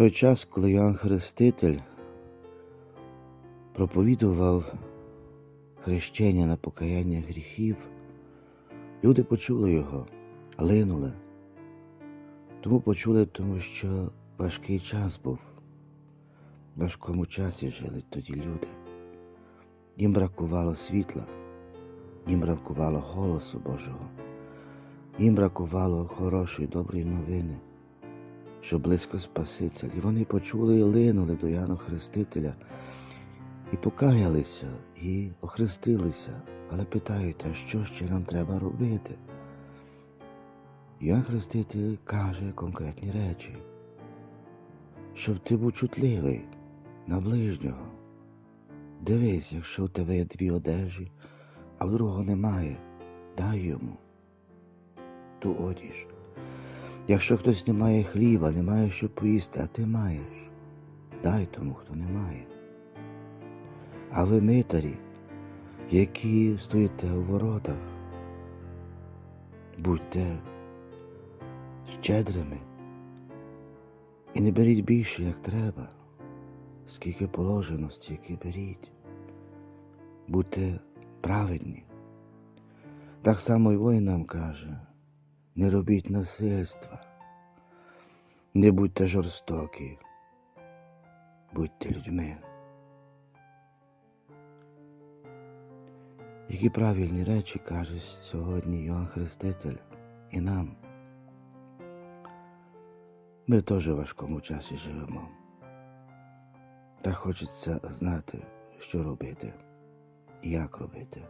той час, коли Йоанн Хреститель проповідував хрещення на покаяння гріхів, люди почули його, линули. Тому почули, тому що важкий час був. В важкому часі жили тоді люди. Їм бракувало світла, їм бракувало голосу Божого, їм бракувало хорошої, доброї новини, що близько Спаситель. І вони почули і линули до Яна Хрестителя, і покаялися, і охрестилися, але питають, а що ще нам треба робити? Йоанн Хреститель каже конкретні речі, щоб ти був чутливий на ближнього. Дивись, якщо у тебе є дві одежі, а в другого немає, дай йому ту одіж. Якщо хтось не має хліба, не має що поїсти, а ти маєш, дай тому, хто не має. А ви митарі, які стоїте у воротах, будьте щедрими і не беріть більше, як треба, скільки положено, стільки беріть. Будьте праведні. Так само й воїнам каже, не робіть насильства, не будьте жорстокі, будьте людьми. Які правильні речі каже сьогодні Йоанн Хреститель і нам. Ми теж у важкому часі живемо. Та хочеться знати, що робити, як робити.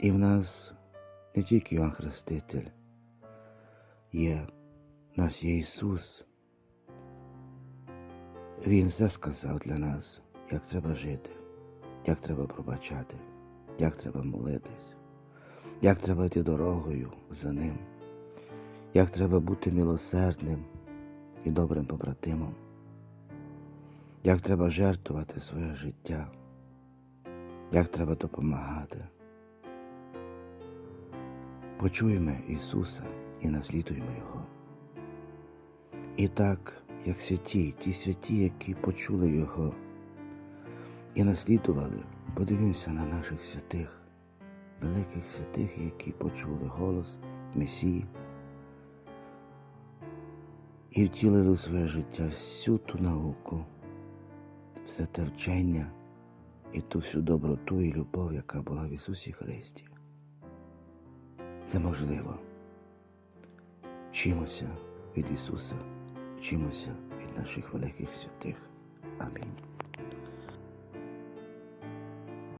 І в нас не тільки Йоанн Хреститель є, в нас є Ісус. Він все сказав для нас, як треба жити, як треба пробачати, як треба молитись, як треба йти дорогою за Ним, як треба бути милосердним і добрим побратимом, як треба жертвувати своє життя, як треба допомагати. Почуємо Ісуса і наслідуємо Його. І так, як святі, ті святі, які почули Його і наслідували, подивимося на наших святих, великих святих, які почули голос Месії і втілили у своє життя всю ту науку, все те вчення і ту всю доброту і любов, яка була в Ісусі Христі. Це можливо. Вчимося від Ісуса, вчимося від наших великих святих. Амінь.